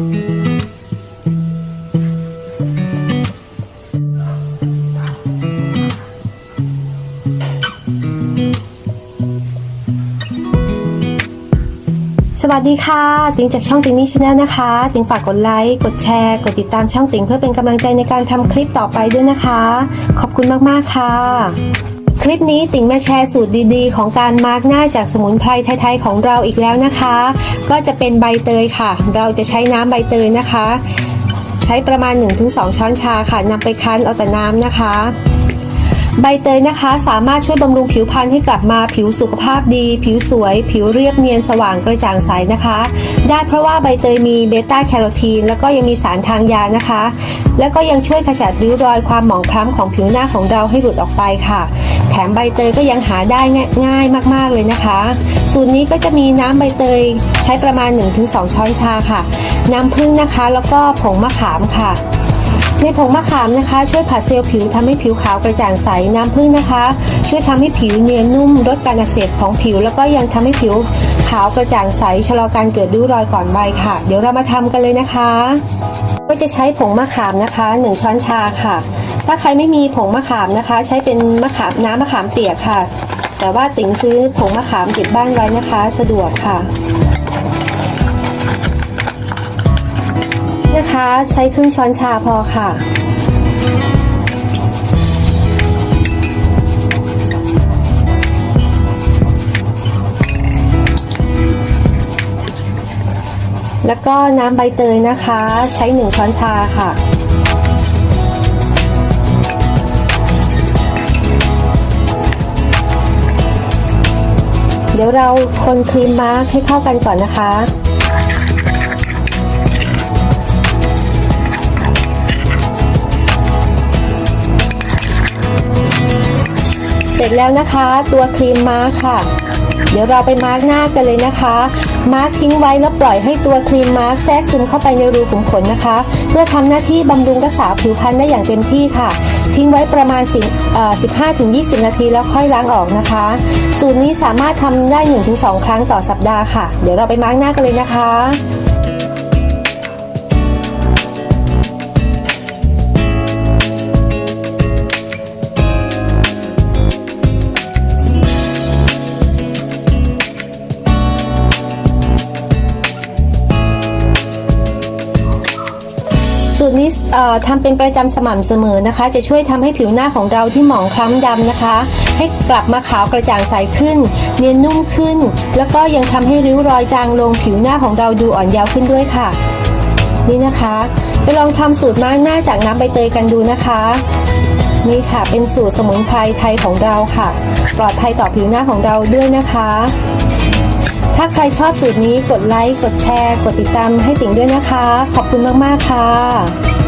สวัสดีค่ะ ติงจากช่องติงนี่ชาแนลนะคะ ติงฝากกดไลค์ กดแชร์ กดติดตามช่องติงเพื่อเป็นกำลังใจในการทำคลิปต่อไปด้วยนะคะ ขอบคุณมาก ๆ ค่ะ คลิปนี้ติงมาแชร์สูตรดีๆ ของการมาร์กหน้าจากสมุนไพรไทยๆของเราอีกแล้วนะคะ ก็จะเป็นใบเตยค่ะ เราจะใช้น้ำใบเตยนะคะ ใช้ประมาณ 1-2 ช้อนชาค่ะนำไปคั้นเอาแต่น้ำนะคะ ใบเตยนะคะสามารถช่วยบำรุงผิวพรรณให้กลับมาผิวสุขภาพดี ผิวสวย ผิวเรียบเนียนสว่างกระจ่างใสนะคะ ได้เพราะว่าใบเตยมีเบต้าแคโรทีน แล้วก็ยังมีสารทางยานะคะ แล้วก็ยังช่วยขจัดริ้วรอยความหมองคล้ำของผิวหน้าของเราให้หลุดออกไปค่ะ แถมใบเตยก็ยังหาได้ง่ายมาก ๆเลยนะคะ สูตรนี้ก็จะมีน้ำใบเตยใช้ประมาณ 1-2 ช้อนชาค่ะ น้ำผึ้งนะคะ แล้วก็ผงมะขามค่ะ ในผงมะขามนะคะ ช่วยผัดเซลล์ผิวทำให้ผิวขาวกระจ่างใสน้ำผึ้งนะคะ ช่วยทำให้ผิวเนียนนุ่มลดการอักเสบของผิว แล้วก็ยังทำให้ผิวขาวกระจ่างใสชะลอการเกิดริ้วรอยก่อนวัยค่ะ เดี๋ยวเรามาทำกันเลยนะคะ ก็จะใช้ผงมะขามนะคะ 1 ช้อนชาค่ะ ถ้าใครไม่มีผงมะขามนะคะ ใช้เป็นมะขามน้ำมะขามเปียกค่ะ แต่ว่าติ๋งซื้อผงมะขามติดบ้านไว้นะคะ สะดวกค่ะ ใช้ครึ่งช้อนชาพอค่ะ แล้วก็น้ำใบเตยนะคะ ใช้หนึ่งช้อนชาค่ะเดี๋ยวเราคนครีมมาร์คให้เข้ากันก่อนนะคะ สร็จแล้วนะคะ ตัวครีมมาร์คค่ะ เดี๋ยวเราไปมาร์กหน้ากันเลยนะคะ มาร์กทิ้งไว้แล้วปล่อยให้ตัวครีมมาร์กแทรกซึมเข้าไปในรูขุมขนนะคะ เพื่อทำหน้าที่บำรุงรักษาผิวพรรณได้อย่างเต็มที่ค่ะ ทิ้งไว้ประมาณ15-20 นาทีแล้วค่อยล้างออกนะคะ สูตรนี้สามารถทำได้ 1-2 ครั้งต่อสัปดาห์ค่ะ เดี๋ยวเราไปมาร์กหน้ากันเลยนะคะ สูตรนี้ทำเป็นประจำสม่ำเสมอนะคะ จะช่วยทำให้ผิวหน้าของเราที่หมองคล้ำดำนะคะ ให้กลับมาขาวกระจ่างใสขึ้น เนียนนุ่มขึ้น แล้วก็ยังทำให้ริ้วรอยจางลงผิวหน้าของเราดูอ่อนเยาว์ขึ้นด้วยค่ะ นี่นะคะ ไปลองทำสูตรมาร์กหน้าจากน้ำใบเตยกันดูนะคะนี่ค่ะเป็นสูตรสมุนไพรไทยของเราค่ะ ปลอดภัยต่อผิวหน้าของเราด้วยนะคะ ถ้าใครชอบสูตรนี้กดไลค์ กดแชร์ กดติดตามให้ติ่งด้วยนะคะ ขอบคุณมาก ๆ ค่ะ